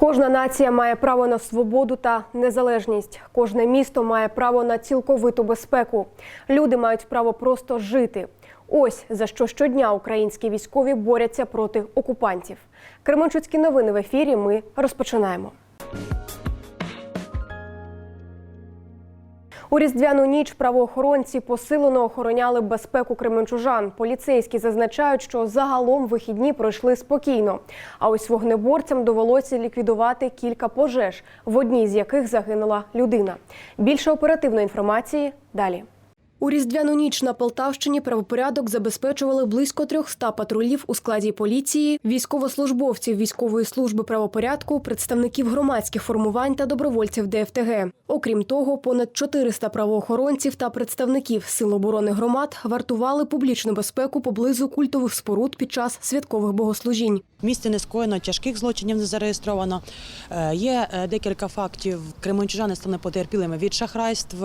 Кожна нація має право на свободу та незалежність. Кожне місто має право на цілковиту безпеку. Люди мають право просто жити. Ось за що щодня українські військові борються проти окупантів. Кременчуцькі новини в ефірі. Ми розпочинаємо. У різдвяну ніч правоохоронці посилено охороняли безпеку кременчужан. Поліцейські зазначають, що загалом вихідні пройшли спокійно. А ось вогнеборцям довелося ліквідувати кілька пожеж, в одній з яких загинула людина. Більше оперативної інформації далі. У різдвяну ніч на Полтавщині правопорядок забезпечували близько 300 патрулів у складі поліції, військовослужбовців військової служби правопорядку, представників громадських формувань та добровольців ДФТГ. Окрім того, понад 400 правоохоронців та представників сил оборони громад вартували публічну безпеку поблизу культових споруд під час святкових богослужінь. В місті не скоєно тяжких злочинів не зареєстровано. Е, Є е, декілька фактів. Кременчужани стали потерпілими від шахрайств.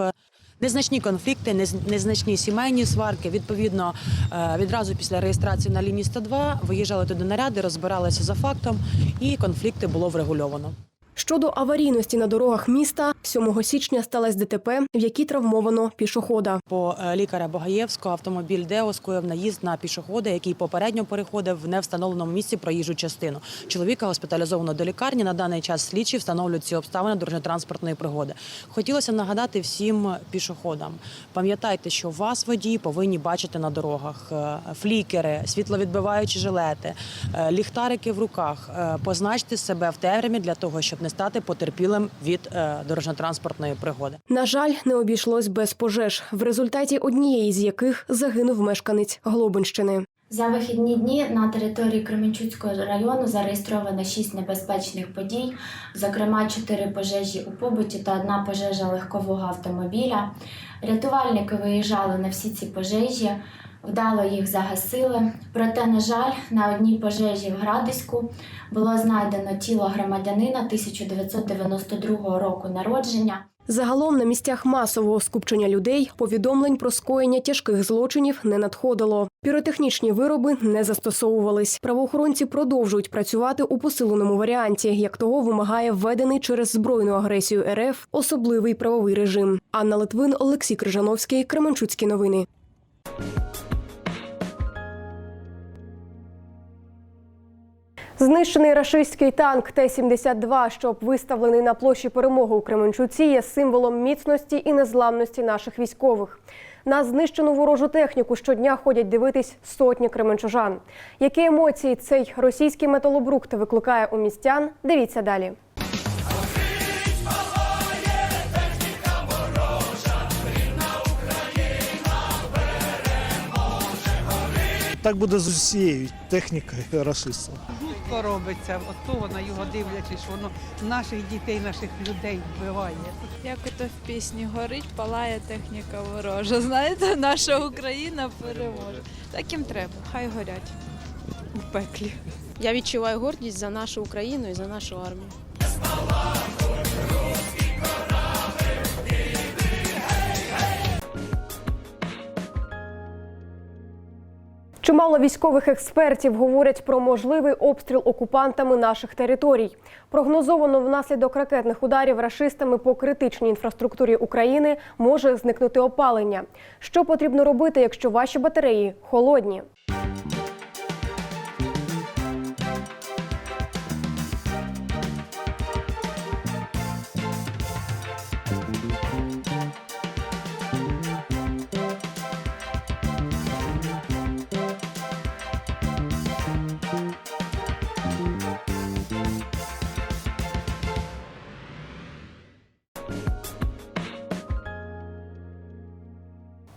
Незначні конфлікти, нез- незначні сімейні сварки. Відповідно, е, відразу після реєстрації на лінії 102 виїжджали туди наряди, розбиралися за фактом, і конфлікти було врегульовано. Щодо аварійності на дорогах міста, 7 січня сталося ДТП, в якій травмовано пішохода. По е, лікаря Богаєвського автомобіль Део скоїв наїзд на пішохода, який попередньо переходив в невстановленому місці проїжджу частину. Чоловіка госпіталізовано до лікарні. На даний час слідчі встановлюють ці обставини дорожньо-транспортної пригоди. Хотілося нагадати всім пішоходам: пам'ятайте, що вас водії повинні бачити на дорогах Е, флікери, світловідбиваючі жилети, е, ліхтарики в руках. Позначте себе в темряві для того, щоб не стати потерпілим від е, дорожньо-транспортної пригоди. На жаль, не обійшлось без пожеж, в результаті однієї з яких загинув мешканець Глобинщини. За вихідні дні на території Кременчуцького району зареєстровано 6 небезпечних подій, зокрема 4 пожежі у побуті та одна пожежа легкового автомобіля. Рятувальники виїжджали на всі ці пожежі, вдало їх загасили. Проте, на жаль, на одній пожежі в Градиську було знайдено тіло громадянина 1992 року народження. Загалом на місцях масового скупчення людей повідомлень про скоєння тяжких злочинів не надходило. Піротехнічні вироби не застосовувались. Правоохоронці продовжують працювати у посиленому варіанті, як того вимагає введений через збройну агресію РФ особливий правовий режим. Анна Литвин, Олексій Крижановський, Кременчуцькі новини. Знищений рашистський танк Т-72, що виставлений на площі перемоги у Кременчуці, є символом міцності і незламності наших військових. На знищену ворожу техніку щодня ходять дивитись сотні кременчужан. Які емоції цей російський металобрухт викликає у містян? Дивіться далі. Так буде з усією технікою рашистів. жутко робиться. От того на його дивлячись, воно наших дітей, наших людей вбиває. Як ото в пісні горить, палає техніка ворожа. Знаєте, наша Україна переможе. Так їм треба, хай горять у пеклі. Я відчуваю гордість за нашу Україну і за нашу армію. Чимало військових експертів говорять про можливий обстріл окупантами наших територій. Прогнозовано внаслідок ракетних ударів рашистами по критичній інфраструктурі України може зникнути опалення. Що потрібно робити, якщо ваші батареї холодні?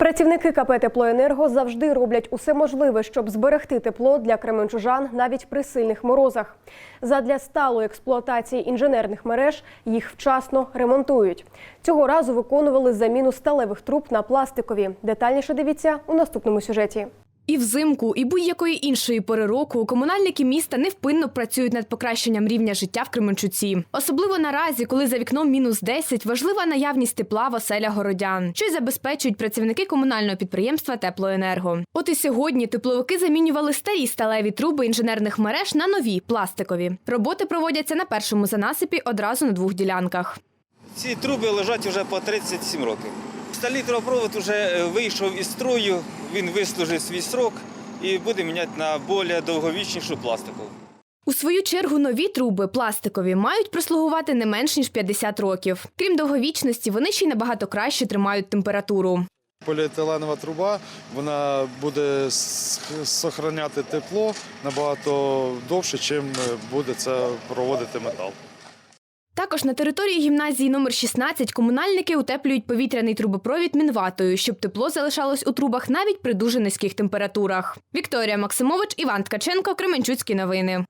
Працівники КП «Теплоенерго» завжди роблять усе можливе, щоб зберегти тепло для кременчужан навіть при сильних морозах. Задля сталої експлуатації інженерних мереж їх вчасно ремонтують. Цього разу виконували заміну сталевих труб на пластикові. Детальніше дивіться у наступному сюжеті. І взимку, і будь-якої іншої пори року комунальники міста невпинно працюють над покращенням рівня життя в Кременчуці. Особливо наразі, коли за вікном мінус 10, важлива наявність тепла в оселях городян, що й забезпечують працівники комунального підприємства Теплоенерго. От і сьогодні тепловики замінювали старі сталеві труби інженерних мереж на нові пластикові. Роботи проводяться на першому занасипі одразу на двох ділянках. Ці труби лежать вже по 37 років. Сталій трубопровод вже е, вийшов із строю, він вислужив свій срок і буде міняти на більш довговічнішу пластикову. У свою чергу нові труби пластикові мають прослугувати не менш ніж 50 років. Крім довговічності, вони ще й набагато краще тримають температуру. Поліетиленова труба вона буде зберігати тепло набагато довше, чим буде це проводити метал. Також на території гімназії номер 16 комунальники утеплюють повітряний трубопровід мінватою, щоб тепло залишалось у трубах навіть при дуже низьких температурах. Вікторія Максимович, Іван Ткаченко, Кременчуцькі новини.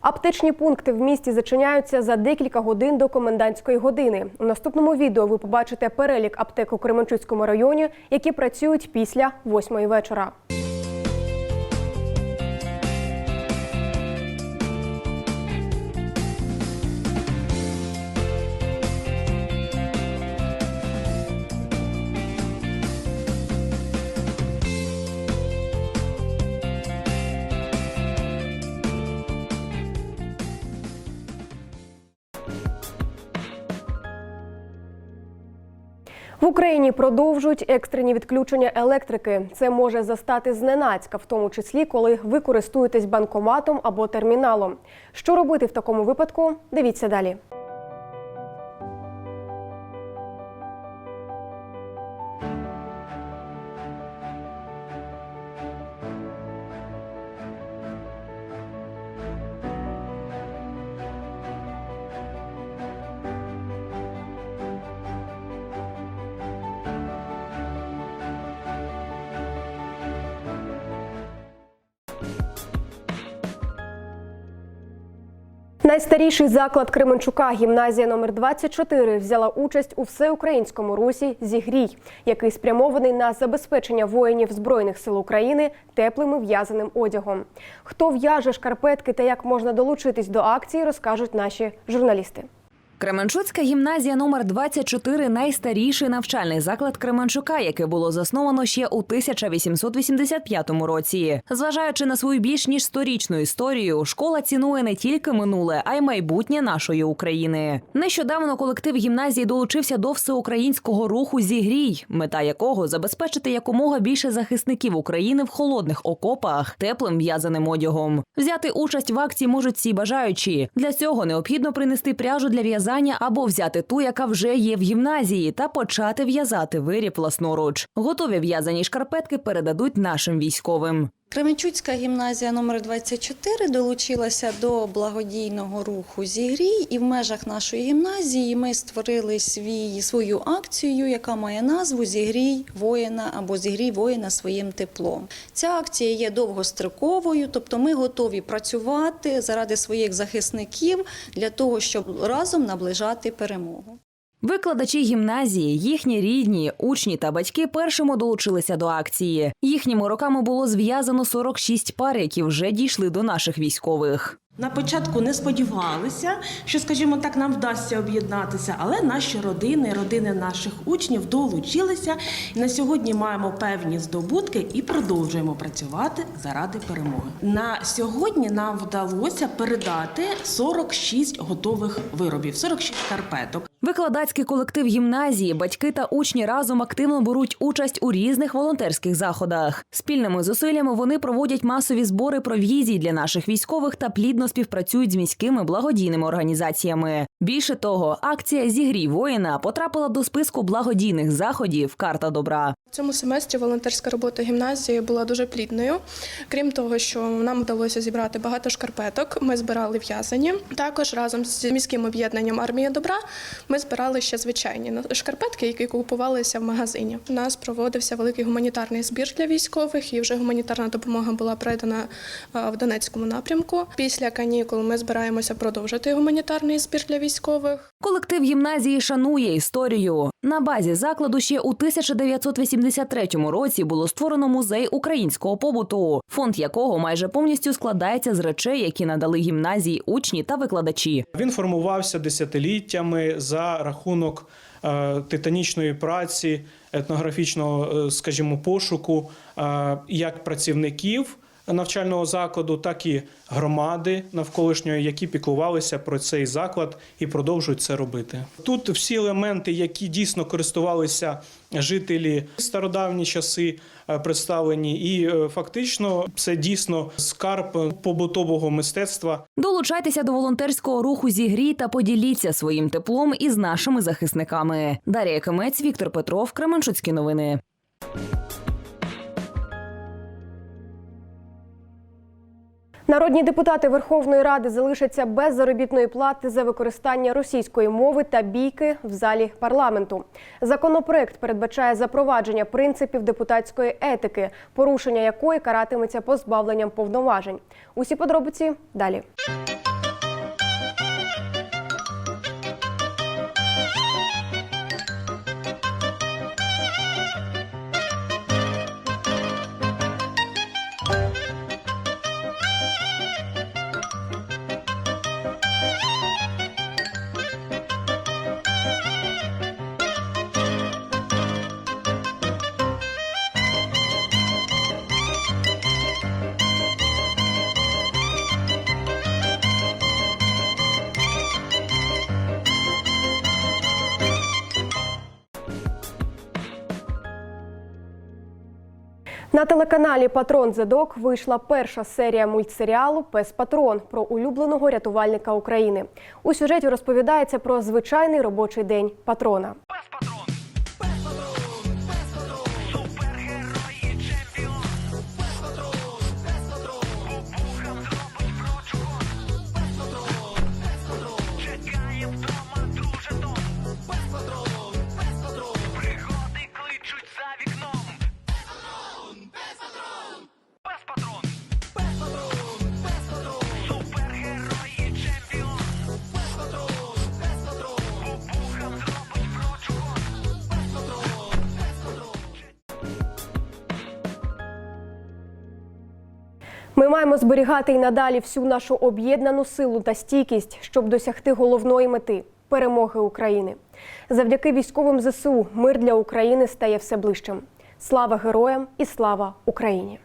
Аптечні пункти в місті зачиняються за декілька годин до комендантської години. У наступному відео ви побачите перелік аптек у Кременчуцькому районі, які працюють після восьмої вечора. В Україні продовжують екстрені відключення електрики. Це може застати зненацька, в тому числі, коли ви користуєтесь банкоматом або терміналом. Що робити в такому випадку? Дивіться далі. Найстаріший заклад Кременчука, гімназія номер 24 взяла участь у всеукраїнському русі Зігрій, який спрямований на забезпечення воїнів збройних сил України теплим і в'язаним одягом. Хто в'яже шкарпетки та як можна долучитись до акції, розкажуть наші журналісти. Кременчуцька гімназія номер 24 – найстаріший навчальний заклад Кременчука, яке було засновано ще у 1885 році. Зважаючи на свою більш ніж сторічну історію, школа цінує не тільки минуле, а й майбутнє нашої України. Нещодавно колектив гімназії долучився до всеукраїнського руху «Зігрій», мета якого забезпечити якомога більше захисників України в холодних окопах теплим в'язаним одягом. Взяти участь в акції можуть всі бажаючі. Для цього необхідно принести пряжу для в'язання або взяти ту, яка вже є в гімназії, та почати в'язати виріб власноруч. Готові в'язані шкарпетки передадуть нашим військовим. Кременчуцька гімназія номер 24 долучилася до благодійного руху «Зігрій» і в межах нашої гімназії ми створили свій, свою акцію, яка має назву «Зігрій воїна» або «Зігрій воїна своїм теплом». Ця акція є довгостроковою, тобто ми готові працювати заради своїх захисників для того, щоб разом наближати перемогу. Викладачі гімназії, їхні рідні, учні та батьки першими долучилися до акції. Їхніми роками було зв'язано 46 пар, які вже дійшли до наших військових. На початку не сподівалися, що, скажімо так, нам вдасться об'єднатися, але наші родини, родини наших учнів долучилися. І на сьогодні маємо певні здобутки і продовжуємо працювати заради перемоги. На сьогодні нам вдалося передати 46 готових виробів, 46 шкарпеток. Викладацький колектив гімназії, батьки та учні разом активно беруть участь у різних волонтерських заходах. Спільними зусиллями вони проводять масові збори провізій для наших військових та плідно співпрацюють з міськими благодійними організаціями. Більше того, акція Зігрій воїна потрапила до списку благодійних заходів Карта добра. В цьому семестрі волонтерська робота гімназії була дуже плідною. Крім того, що нам вдалося зібрати багато шкарпеток, ми збирали в'язані. Також разом з міським об'єднанням Армія добра ми збирали ще звичайні шкарпетки, які купувалися в магазині. У нас проводився великий гуманітарний збір для військових, і вже гуманітарна допомога була передана в Донецькому напрямку. Після канікул ми збираємося продовжити гуманітарний збір для військових. Колектив гімназії шанує історію. На базі закладу ще у 1983 році було створено музей українського побуту, фонд якого майже повністю складається з речей, які надали гімназії учні та викладачі. Він формувався десятиліттями за рахунок е, титанічної праці, етнографічного, е, скажімо, пошуку е, як працівників навчального закладу, так і громади навколишньої, які піклувалися про цей заклад і продовжують це робити. Тут всі елементи, які дійсно користувалися жителі стародавні часи, е, представлені, і е, фактично це дійсно скарб побутового мистецтва. Долучайтеся до волонтерського руху зігрій та поділіться своїм теплом із нашими захисниками. Дар'я Камець, Віктор Петров, Кременчуцькі новини. Народні депутати Верховної Ради залишаться без заробітної плати за використання російської мови та бійки в залі парламенту. Законопроект передбачає запровадження принципів депутатської етики, порушення якої каратиметься позбавленням повноважень. Усі подробиці далі. На телеканалі Патрон Зедок вийшла перша серія мультсеріалу Пес Патрон про улюбленого рятувальника України. У сюжеті розповідається про звичайний робочий день патрона. Ми маємо зберігати і надалі всю нашу об'єднану силу та стійкість, щоб досягти головної мети перемоги України. Завдяки військовим ЗСУ мир для України стає все ближчим. Слава героям і слава Україні!